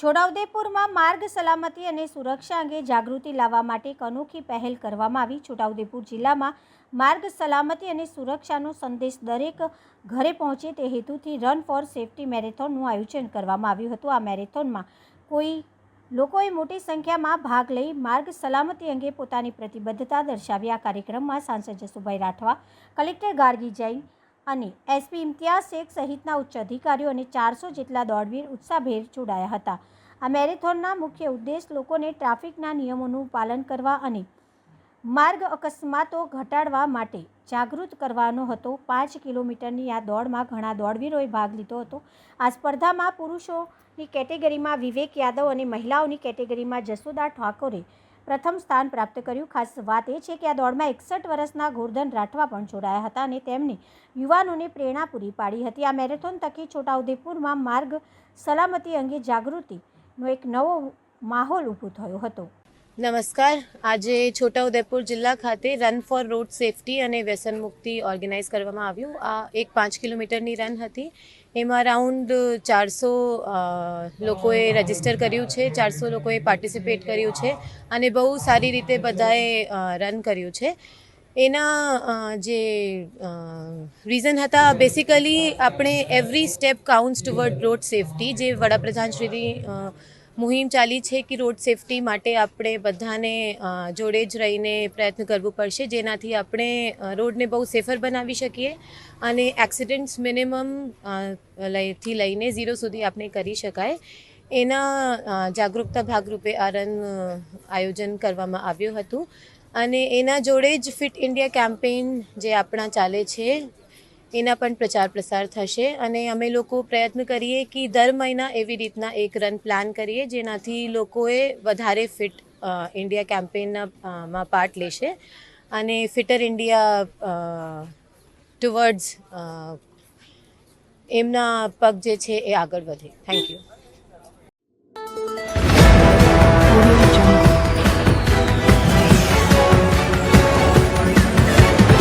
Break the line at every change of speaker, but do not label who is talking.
છોટાઉદેપુરમાં માર્ગ સલામતી અને સુરક્ષા અંગે જાગૃતિ લાવવા માટે એક અનોખી પહેલ કરવામાં આવી. છોટાઉદેપુર જિલ્લામાં માર્ગ સલામતી અને સુરક્ષાનો સંદેશ દરેક ઘરે પહોંચે તે હેતુથી રન ફોર સેફટી મેરેથોનનું આયોજન કરવામાં આવ્યું હતું. આ મેરેથોનમાં કોઈ લોકોએ મોટી સંખ્યામાં ભાગ લઈ માર્ગ સલામતી અંગે પોતાની પ્રતિબદ્ધતા દર્શાવી. આ કાર્યક્રમમાં સાંસદ જસુભાઈ રાઠવા, કલેક્ટર ગાર્ગી જૈન અને એસપી ઇમ્તિયાઝ શેખ સહિતના ઉચ્ચ અધિકારીઓ અને ચારસો જેટલા દોડવીર ઉત્સાહભેર જોડાયા હતા. આ મેરેથોનના મુખ્ય ઉદ્દેશ લોકોને ટ્રાફિકના નિયમોનું પાલન કરવા અને માર્ગ અકસ્માતો ઘટાડવા માટે જાગૃત કરવાનો હતો. પાંચ કિલોમીટરની આ દોડમાં ઘણા દોડવીરોએ ભાગ લીધો હતો. આ સ્પર્ધામાં પુરુષોની કેટેગરીમાં વિવેક યાદવ અને મહિલાઓની કેટેગરીમાં જસોદા ઠાકોરે પ્રથમ સ્થાન પ્રાપ્ત કર્યું. ખાસ વાત એ છે કે આ દોડમાં એકસઠ વર્ષના ગોરધન રાઠવા પણ જોડાયા હતા અને તેમની યુવાનોને પ્રેરણા પૂરી પાડી હતી. આ મેરેથોન તકી છોટાઉદેપુરમાં માર્ગ સલામતી અંગે જાગૃતિનો એક નવો માહોલ ઊભો થયો હતો.
નમસ્કાર. આજે છોટાઉદેપુર જિલ્લા ખાતે રન ફોર રોડ સેફટી અને વ્યસન મુક્તિ ઓર્ગેનાઇઝ કરવામાં આવ્યું. આ એક પાંચ કિલોમીટરની રન હતી. એમાં રાઉન્ડ ચારસો લોકોએ રજિસ્ટર કર્યું છે. ચારસો લોકોએ પાર્ટિસિપેટ કર્યું છે અને બહુ સારી રીતે બધાએ રન કર્યું છે. એના જે રીઝન હતા બેસિકલી આપણે every step counts toward road safety જે વડાપ્રધાન શ્રીની અ, મુહિમ ચાલી છે કે રોડ સેફટી માટે આપણે બધાને જોડે જ રહીને પ્રયત્ન કરવું પડશે, જેનાથી આપણે રોડને બહુ સેફર બનાવી શકીએ અને એક્સિડન્ટ્સ મિનિમમથી લઈને ઝીરો સુધી આપણે કરી શકાય. એના જાગૃતતા ભાગરૂપે આ રન આયોજન કરવામાં આવ્યું હતું. અને એના જોડે જ ફિટ ઇન્ડિયા કેમ્પેઇન જે આપણા ચાલે છે એના પણ પ્રચાર પ્રસાર થશે અને અમે લોકો પ્રયત્ન કરીએ કે દર મહિના એવી રીતના એક રન પ્લાન કરીએ જેનાથી લોકોએ વધારે ફિટ ઇન્ડિયા કેમ્પેનમાં પાર્ટ લેશે અને ફિટર ઇન્ડિયા ટુવર્ડ્સ એમના પગ જે છે એ આગળ વધે. Thank you